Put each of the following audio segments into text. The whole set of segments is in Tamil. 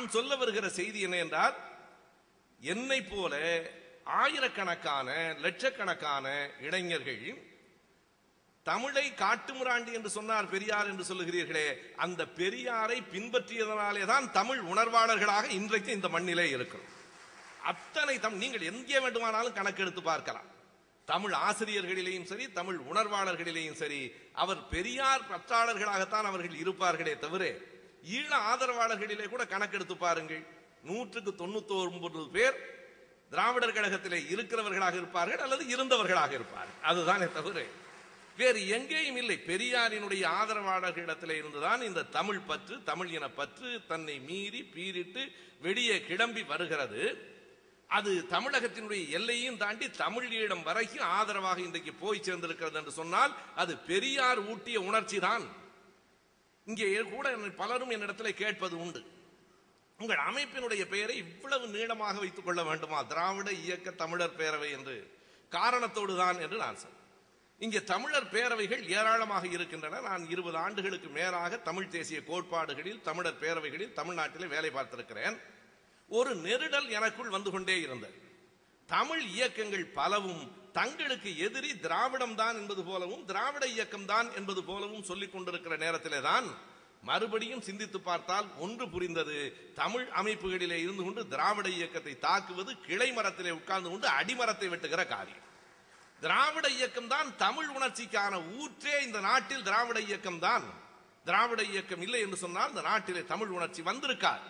நான் சொல்ல வருகிற செய்தி என்ன என்றால் என்னை போல ஆயிரக்கணக்கான லட்சக்கணக்கான இளைஞர்கள் தமிழை காட்டுமிராண்டி என்று சொன்னார் பெரியார் என்று சொல்லுகிறீர்களே அந்த பெரியாரை பின்பற்றியதனாலே தான் தமிழ் உணர்வாளர்களாக இன்றைக்கு இந்த மண்ணிலே இருக்கிறோம். அத்தனை தம் நீங்கள் எங்கே வேண்டுமானாலும் கணக்கெடுத்து பார்க்கலாம். தமிழ் ஆசிரியர்களிலேயும் சரி தமிழ் உணர்வாளர்களிலேயும் சரி அவர் பெரியார் பற்றாளர்களாகத்தான் அவர்கள் இருப்பார்களே தவிர ஈழ ஆதரவாளர்களிலே கூட கணக்கெடுத்து பாருங்கள். நூற்றுக்கு தொண்ணூத்தி ஒன்பது பேர் திராவிடர் கழகத்திலே இருக்கிறவர்களாக இருப்பார்கள் அல்லது இருந்தவர்களாக இருப்பார்கள். அதுதானே தவிர வேறு எங்கேயும் இல்லை. பெரியாரினுடைய ஆதரவாளர்களிடத்திலே இருந்துதான் இந்த தமிழ் பற்று தமிழ் இன பற்று தன்னை மீறி பீரிட்டு வெளியே கிளம்பி வருகிறது. அது தமிழகத்தினுடைய எல்லையும் தாண்டி தமிழ் ஈழம் வரைக்கும் ஆதரவாக இன்றைக்கு போய் சேர்ந்திருக்கிறது என்று சொன்னால் அது பெரியார் ஊட்டிய உணர்ச்சி தான் இங்கே கூட என்னை பலரும் என்னிடத்தில் கேட்பது உண்டு. உங்கள் அமைப்பினுடைய பெயரை இவ்வளவு நீளமாக வைத்துக் கொள்ள வேண்டுமா? திராவிட இயக்க தமிழர் பேரவை என்று காரணத்தோடு தான் என்று நான் சொன்னேன் இங்கே தமிழர் பேரவைகள் ஏராளமாக இருக்கின்றன. நான் இருபது ஆண்டுகளுக்கு மேலாக தமிழ் தேசிய கோட்பாடுகளில் தமிழர் பேரவைகளில் தமிழ்நாட்டிலே வேலை பார்த்திருக்கிறேன். ஒரு நெருடல் எனக்குள் வந்து கொண்டே இருந்தது. தமிழ் இயக்கங்கள் பலவும் தங்களுக்கு எதிரி திராவிடம் தான் என்பது போலவும் திராவிட இயக்கம் தான் என்பது போலவும் சொல்லிக் கொண்டிருக்கிற நேரத்திலே தான் மறுபடியும் சிந்தித்து பார்த்தால் ஒன்று புரிந்தது. தமிழ் அமைப்புகளிலே இருந்து கொண்டு திராவிட இயக்கத்தை தாக்குவது கிளை மரத்திலே உட்கார்ந்து கொண்டு அடிமரத்தை வெட்டுகிற காரியம். திராவிட இயக்கம் தான் தமிழ் உணர்ச்சிக்கான ஊற்றே இந்த நாட்டில் திராவிட இயக்கம் தான். திராவிட இயக்கம் இல்லை என்று சொன்னால் இந்த நாட்டிலே தமிழ் உணர்ச்சி வந்திருக்கார்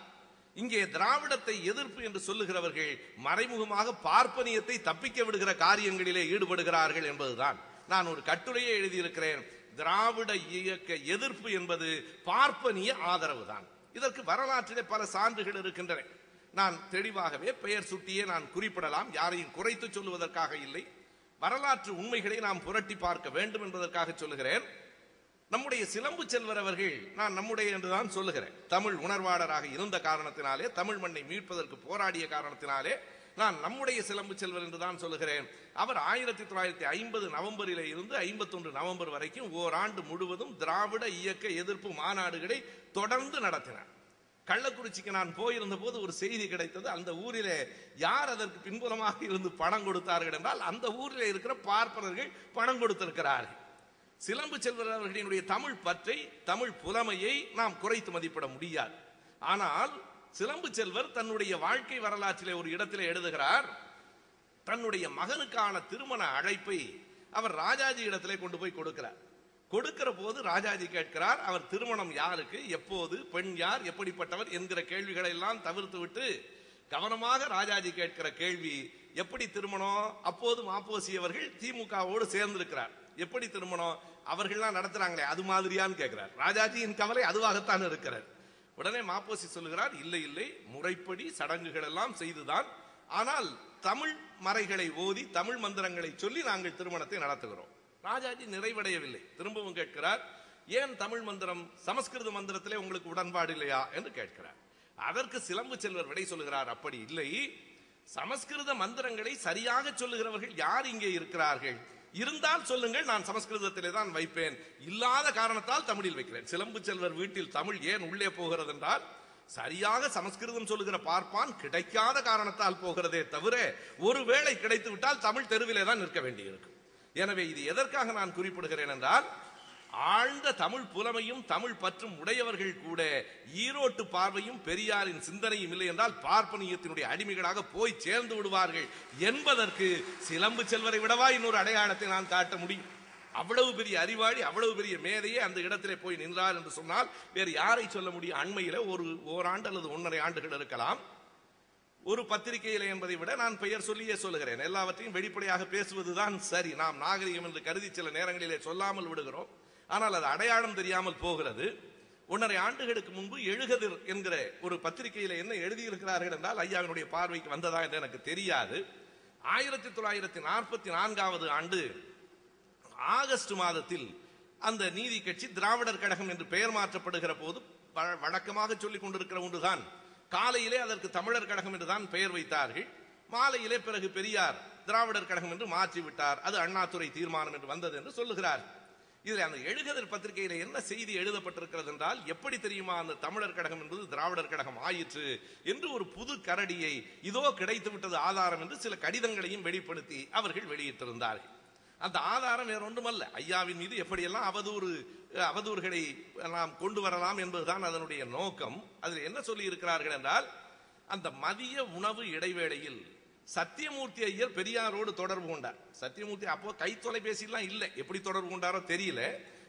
இங்கே திராவிடத்தை எதிர்ப்பு என்று சொல்லுகிறவர்கள் மறைமுகமாக பார்ப்பனியத்தை தப்பிக்க விடுகிற காரியங்களிலே ஈடுபடுகிறார்கள் என்பதுதான். நான் ஒரு கட்டுரையை எழுதியிருக்கிறேன். திராவிட இயக்க எதிர்ப்பு என்பது பார்ப்பனிய ஆதரவு தான் இதற்கு வரலாற்றிலே பல சான்றுகள் இருக்கின்றன. நான் தெளிவாகவே பெயர் சுட்டியே நான் குறிப்பிடலாம். யாரையும் குறைத்து சொல்லுவதற்காக இல்லை. வரலாற்று உண்மைகளை நாம் புரட்டி பார்க்க வேண்டும் என்பதற்காக சொல்லுகிறேன். நம்முடைய சிலம்பு செல்வர் அவர்கள் நான் நம்முடைய என்றுதான் சொல்லுகிறேன். தமிழ் உணர்வாளராக இருந்த காரணத்தினாலே தமிழ் மண்ணை மீட்பதற்கு போராடிய காரணத்தினாலே நான் நம்முடைய சிலம்பு செல்வர் என்றுதான் சொல்லுகிறேன். அவர் ஆயிரத்தி தொள்ளாயிரத்தி ஐம்பது நவம்பரிலே இருந்து ஐம்பத்தொன்று நவம்பர் வரைக்கும் ஓராண்டு முழுவதும் திராவிட இயக்க எதிர்ப்பு மாநாடுகளை தொடர்ந்து நடத்தினார். கள்ளக்குறிச்சிக்கு நான் போயிருந்த போது ஒரு செய்தி கிடைத்தது. அந்த ஊரிலே யார் அதற்கு பின்புலமாக இருந்து பணம் கொடுத்தார்கள் என்றால் அந்த ஊரில் இருக்கிற பார்ப்பனர்கள் பணம் கொடுத்திருக்கிறார்கள். சிலம்பு செல்வர் அவர்களினுடைய தமிழ் பற்றை தமிழ் புலமையை நாம் குறைத்து மதிப்பிட முடியாது. ஆனால் சிலம்பு செல்வர் தன்னுடைய வாழ்க்கை வரலாற்றிலே ஒரு இடத்திலே எழுதுகிறார் தன்னுடைய மகனுக்கான திருமண அழைப்பை அவர் ராஜாஜி இடத்திலே கொண்டு போய் கொடுக்கிறார். கொடுக்கிற போது ராஜாஜி கேட்கிறார் அவர் திருமணம் யாருக்கு எப்போது பெண் யார் எப்படிப்பட்டவர்? என்கிற கேள்விகளை எல்லாம் தவிர்த்து விட்டு கவனமாக ராஜாஜி கேட்கிற கேள்வி எப்படி திருமணம்? அப்போது மாப்போசி அவர்கள் திமுகவோடு சேர்ந்திருக்கிறார். எப்படி திருமணம்? அவர்கள்லாம் நடத்துறாங்களே அது மாதிரியான்னு கேட்கிறார் ராஜாஜியின் கவலை அதுவாகத்தான் இருக்கிறார் உடனே மாப்போசி சொல்லுகிறார் இல்லை இல்லை முறைப்படி சடங்குகள் எல்லாம் செய்துதான் ஆனால் தமிழ் மறைகளை ஓதி தமிழ் மந்திரங்களை சொல்லி நாங்கள் திருமணத்தை நடத்துகிறோம். ராஜாஜி நிறைவடையவில்லை. திரும்பவும் கேட்கிறார் ஏன் தமிழ் மந்திரம் சமஸ்கிருத மந்திரத்திலே உங்களுக்கு உடன்பாடு இல்லையா? என்று கேட்கிறார். அதற்கு சிலம்பு செல்வர் விடை சொல்லுகிறார் அப்படி இல்லை. சமஸ்கிருத மந்திரங்களை சரியாக சொல்லுகிறவர்கள் யார் இங்கே இருக்கிறார்கள்? இருந்தால் சொல்லுங்கள் நான் சமஸ்கிருதத்திலே தான் வைப்பேன். இல்லாத காரணத்தால் தமிழில் வைக்கிறேன். சிலம்பு செல்வர் வீட்டில் தமிழ் ஏன் உள்ளே போகிறது என்றால் சரியாக சமஸ்கிருதம் சொல்லுகிற பார்ப்பான் கிடைக்காத காரணத்தால் போகிறதே தவிர ஒருவேளை கிடைத்து விட்டால் தமிழ் தெருவிலே தான் நிற்க வேண்டியிருக்கும் எனவே இது எதற்காக நான் குறிப்பிடுகிறேன் என்றால் ஆழ்ந்த தமிழ் புலமையும் தமிழ் பற்றும் உடையவர்கள் கூட ஈரோட்டு பார்வையும் பெரியாரின் சிந்தனையும் இல்லை என்றால் பார்ப்பனியத்தினுடைய அடிமைகளாக போய் சேர்ந்து விடுவார்கள் என்பதற்கு சிலம்பு செல்வரை விடவா இன்னொரு அடையாளத்தை நான் காட்ட முடியும்? அவ்வளவு பெரிய அறிவாளி அவ்வளவு பெரிய மேதையே அந்த இடத்திலே போய் நின்றார் என்று சொன்னால் வேறு யாரை சொல்ல முடியும்? அண்மையில ஒரு ஓராண்டு அல்லது ஒன்றரை ஆண்டுகள் இருக்கலாம். ஒரு பத்திரிகையில என்பதை விட நான் பெயர் சொல்லியே சொல்லுகிறேன். எல்லாவற்றையும் வெளிப்படையாக பேசுவதுதான் சரி. நாம் நாகரிகம் என்று கருதி சில நேரங்களிலே சொல்லாமல் விடுகிறோம். ஆனால் அது அடையாளம் தெரியாமல் போகிறது. ஒன்றரை ஆண்டுகளுக்கு முன்பு எழுகதிர் என்கிற ஒரு பத்திரிகையில என்ன எழுதியிருக்கிறார்கள் என்றால் ஐயாவினுடைய பார்வைக்கு வந்ததா? என்று எனக்கு தெரியாது. ஆயிரத்தி தொள்ளாயிரத்தி நாற்பத்தி நான்காவது ஆண்டு ஆகஸ்ட் மாதத்தில் அந்த நீதி கட்சி திராவிடர் கழகம் என்று பெயர் மாற்றப்படுகிற போது வழக்கமாக சொல்லிக் கொண்டிருக்கிற ஒன்றுதான். காலையிலே அதற்கு தமிழர் கழகம் என்றுதான் பெயர் வைத்தார்கள். மாலையிலே பிறகு பெரியார் திராவிடர் கழகம் என்று மாற்றிவிட்டார். அது அண்ணாதுறை தீர்மானம் என்று வந்தது என்று சொல்லுகிறார். இதில் அந்த எழுகதர் பத்திரிகையில் என்ன செய்தி எழுதப்பட்டிருக்கிறது என்றால் எப்படி தெரியுமா அந்த தமிழர் கழகம் என்பது திராவிடர் கழகம் ஆயிற்று என்று ஒரு புது கரடியை இதோ கிடைத்து விட்டது ஆதாரம் என்று சில கடிதங்களையும் வெளிப்படுத்தி அவர்கள் வெளியிட்டிருந்தார்கள். அந்த ஆதாரம் வேற ஒன்றுமல்ல. ஐயாவின் மீது எப்படியெல்லாம் அவதூறு அவதூறுகளை நாம் கொண்டு வரலாம் என்பதுதான் அதனுடைய நோக்கம். அதில் என்ன சொல்லி இருக்கிறார்கள் என்றால் அந்த மதிய உணவு இடைவேளையில் சத்தியமூர்த்தி ஐயர் பெரியாரோடு தொடர்பு கொண்டார். சத்தியமூர்த்தி அப்போ கை தொலைபேசிலாம் இல்லை. எப்படி தொடர்பு கொண்டாரோ தெரியல.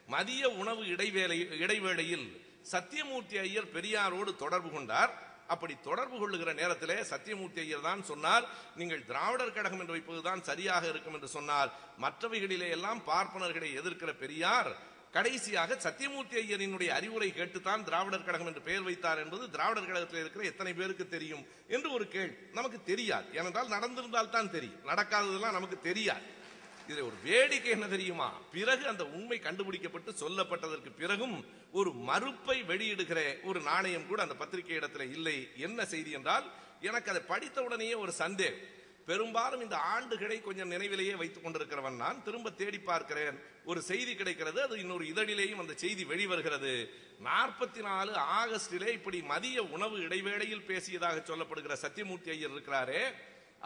மதிய உணவு இடைவேளை இடைவேளையில் சத்தியமூர்த்தி ஐயர் பெரியாரோடு தொடர்பு கொண்டார். அப்படி தொடர்பு கொள்ளுகிற நேரத்திலே சத்தியமூர்த்தி ஐயர் தான் சொன்னார் நீங்கள் திராவிடர் கழகம் என்று வைப்பதுதான் சரியாக இருக்கும் என்று சொன்னார். மற்றவைகளிலே எல்லாம் பார்ப்பனர்களை எதிர்க்கிற பெரியார் கடைசியாக சத்தியமூர்த்தி ஐயரினுடைய அறிவுரை கேட்டுத்தான் திராவிடர் கழகம் என்று பெயர் வைத்தார் என்பது திராவிடர் கழகத்தில் இருக்கிற எத்தனை பேருக்கு தெரியும் என்று ஒரு கேள்வி. நமக்கு தெரியாது. ஏனென்றால் நடந்திருந்தால் தான் தெரியும். நடக்காததெல்லாம் நமக்கு தெரியாது. இதுல ஒரு வேடிக்கை என்ன தெரியுமா? பிறகு அந்த உண்மை கண்டுபிடிக்கப்பட்டு சொல்லப்பட்டதற்கு பிறகும் ஒரு மறுப்பை வெளியிடுகிற ஒரு நாணயம் கூட அந்த பத்திரிகை இடத்துல இல்லை. என்ன செய்தி என்றால் எனக்கு அதை படித்த உடனேயே ஒரு சந்தேகம். பெரும்பாலும் இந்த ஆண்டுகளை கொஞ்சம் நினைவிலேயே வைத்துக் கொண்டிருக்கிறவன் நான். திரும்ப தேடி பார்க்கிறேன். ஒரு செய்தி கிடைக்கிறது அது இன்னொரு இதழிலேயும் அந்த செய்தி வெளிவருகிறது. நாற்பத்தி நாலு ஆகஸ்டிலே இப்படி மதிய உணவு இடைவேளையில் பேசியதாக சொல்லப்படுகிற சத்தியமூர்த்தி ஐயர் இருக்கிறாரே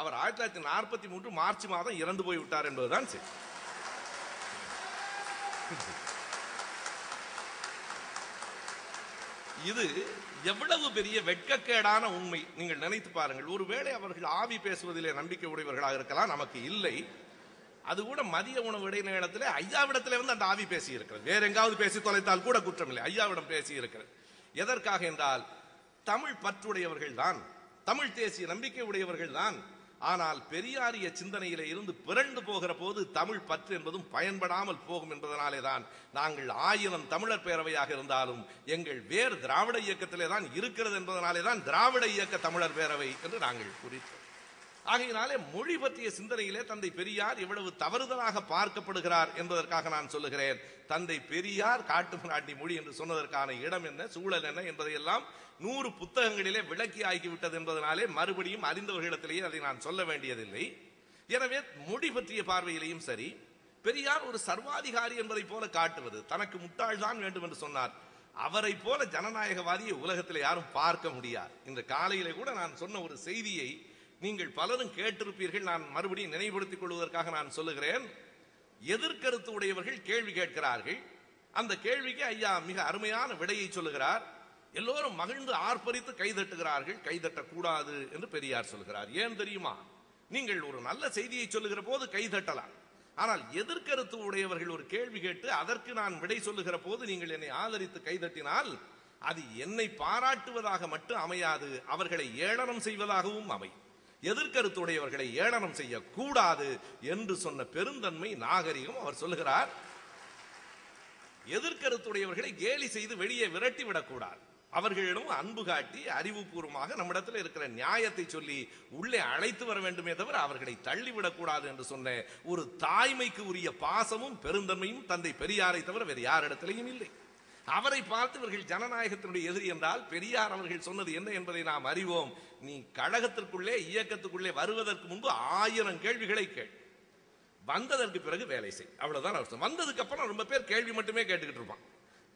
அவர் ஆயிரத்தி தொள்ளாயிரத்தி நாற்பத்தி மூன்று மார்ச் மாதம் இறந்து போய் விட்டார் என்பதுதான் சரி. இது எவ்வளவு பெரிய வெட்கக்கேடான உண்மை நீங்கள் நினைத்து பாருங்கள். ஒருவேளை அவர்கள் ஆவி பேசுவதிலே நம்பிக்கை உடையவர்களாக இருக்கலாம். நமக்கு இல்லை. அது கூட மதிய உணவு இடைநேரத்தில் ஐயாவிடத்தில் வந்து அந்த ஆவி பேசி இருக்கிறது வேற எங்காவது பேசி தொலைத்தால் கூட குற்றம் இல்லை. ஐயாவிடம் பேசி இருக்கிறது எதற்காக என்றால் தமிழ் பற்றுடையவர்கள் தான். தமிழ் தேசிய நம்பிக்கை உடையவர்கள் தான். ஆனால் பெரியாரிய சிந்தனையில இருந்து பிறண்டு போகிற போது தமிழ் பற்று என்பதும் பயன்படாமல் போகும் என்பதனாலே தான் நாங்கள் ஆயிரம் தமிழர் பேரவையாக இருந்தாலும் எங்கள் வேர் திராவிட இயக்கத்திலே தான் இருக்கிறது என்பதனாலே தான் திராவிட இயக்க தமிழர் பேரவை என்று நாங்கள் குறித்தோம் ஆகையினாலே மொழி பற்றிய சிந்தனையிலே தந்தை பெரியார் இவ்வளவு தவறுதலாக பார்க்கப்படுகிறார் என்பதற்காக நான் சொல்லுகிறேன். தந்தை பெரியார் காட்டு நாட்டி மொழி என்று சொன்னதற்கான இடம் என்ன சூழல் என்ன என்பதையெல்லாம் நூறு புத்தகங்களிலே விளக்கி ஆகிவிட்டது என்பதனாலே மறுபடியும் அறிந்தவர்களிடத்திலேயே அதை நான் சொல்ல வேண்டியதில்லை. எனவே மொழி பற்றிய பார்வையிலையும் சரி பெரியார் ஒரு சர்வாதிகாரி என்பதை போல காட்டுவது தனக்கு முட்டாள் தான் வேண்டும் என்று சொன்னார். அவரை போல ஜனநாயகவாதியை உலகத்தில் யாரும் பார்க்க முடியாது. இந்த காலையிலே கூட நான் சொன்ன ஒரு செய்தியை நீங்கள் பலரும் கேட்டிருப்பீர்கள் நான் மறுபடியும் நினைவுபடுத்திக் கொள்வதற்காக நான் சொல்லுகிறேன். எதிர்கருத்து உடையவர்கள் கேள்வி கேட்கிறார்கள். அந்த கேள்விக்கு ஐயா மிக அருமையான விடையை சொல்லுகிறார். எல்லோரும் மகிழ்ந்து ஆர்ப்பரித்து கைதட்டுகிறார்கள். கைதட்டக்கூடாது என்று பெரியார் சொல்கிறார். ஏன் தெரியுமா? நீங்கள் ஒரு நல்ல செய்தியை சொல்லுகிற போது கைதட்டலாம். ஆனால் எதிர்கருத்து உடையவர்கள் ஒரு கேள்வி கேட்டு அதற்கு நான் விடை சொல்லுகிற போது நீங்கள் என்னை ஆதரித்து கைதட்டினால் அது என்னை பாராட்டுவதாக மட்டும் அமையாது அவர்களை ஏளனம் செய்வதாகவும் அமையும். எதிர்கருத்துடையவர்களை ஏளனம் செய்யக்கூடாது என்று சொன்ன பெருந்தன்மை நாகரிகம் அவர் சொல்லுகிறார். எதிர்கருத்துடையவர்களை கேலி செய்து வெளியே விரட்டி விடக்கூடாது. அவர்களிடம் அன்பு காட்டி அறிவுபூர்வமாக நம்மிடத்தில் இருக்கிற நியாயத்தை சொல்லி உள்ளே அழைத்து வர வேண்டுமே தவிர அவர்களை தள்ளிவிடக்கூடாது என்று சொன்ன ஒரு தாய்மைக்கு உரிய பாசமும் பெருந்தன்மையும் தந்தை பெரியாரை தவிர வேறு யாரிடத்திலையும் இல்லை. அவரை பார்த்து இவர்கள் ஜனநாயகத்தினுடைய எதிரி என்றால் பெரியார் அவர்கள் சொன்னது என்ன என்பதை நாம் அறிவோம். நீ கழகத்திற்குள்ளே இயக்கத்துக்குள்ளே வருவதற்கு முன்பு ஆயிரம் கேள்விகளை கேள். வந்ததற்கு பிறகு வேலை செய். அவ்வளவுதான் அவர் வந்ததுக்கு அப்புறம் ரொம்ப பேர் கேள்வி மட்டுமே கேட்டுக்கிட்டு இருப்பான்.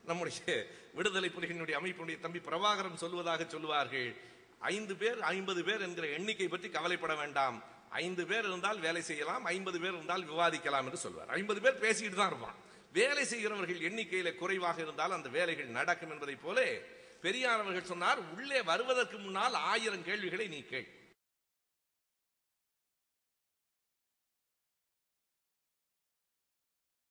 நம்முடைய விடுதலை புலிகளினுடைய அமைப்பினுடைய தம்பி பிரபாகரன் சொல்வதாக சொல்லுவார்கள். ஐந்து பேர் ஐம்பது பேர் என்கிற எண்ணிக்கை பற்றி கவலைப்பட வேண்டாம். ஐந்து பேர் இருந்தால் வேலை செய்யலாம் ஐம்பது பேர் இருந்தால் விவாதிக்கலாம் என்று சொல்வார். ஐம்பது பேர் பேசிக்கிட்டு தான் இருப்பான். வேலை செய்கிறவர்கள் எண்ணிக்கையில குறைவாக இருந்தால் அந்த வேலைகள் நடக்கும் என்பதை போல பெரியார் அவர்கள் சொன்னார் உள்ளே வருவதற்கு முன்னால் ஆயிரம் கேள்விகளை நீ கேள்.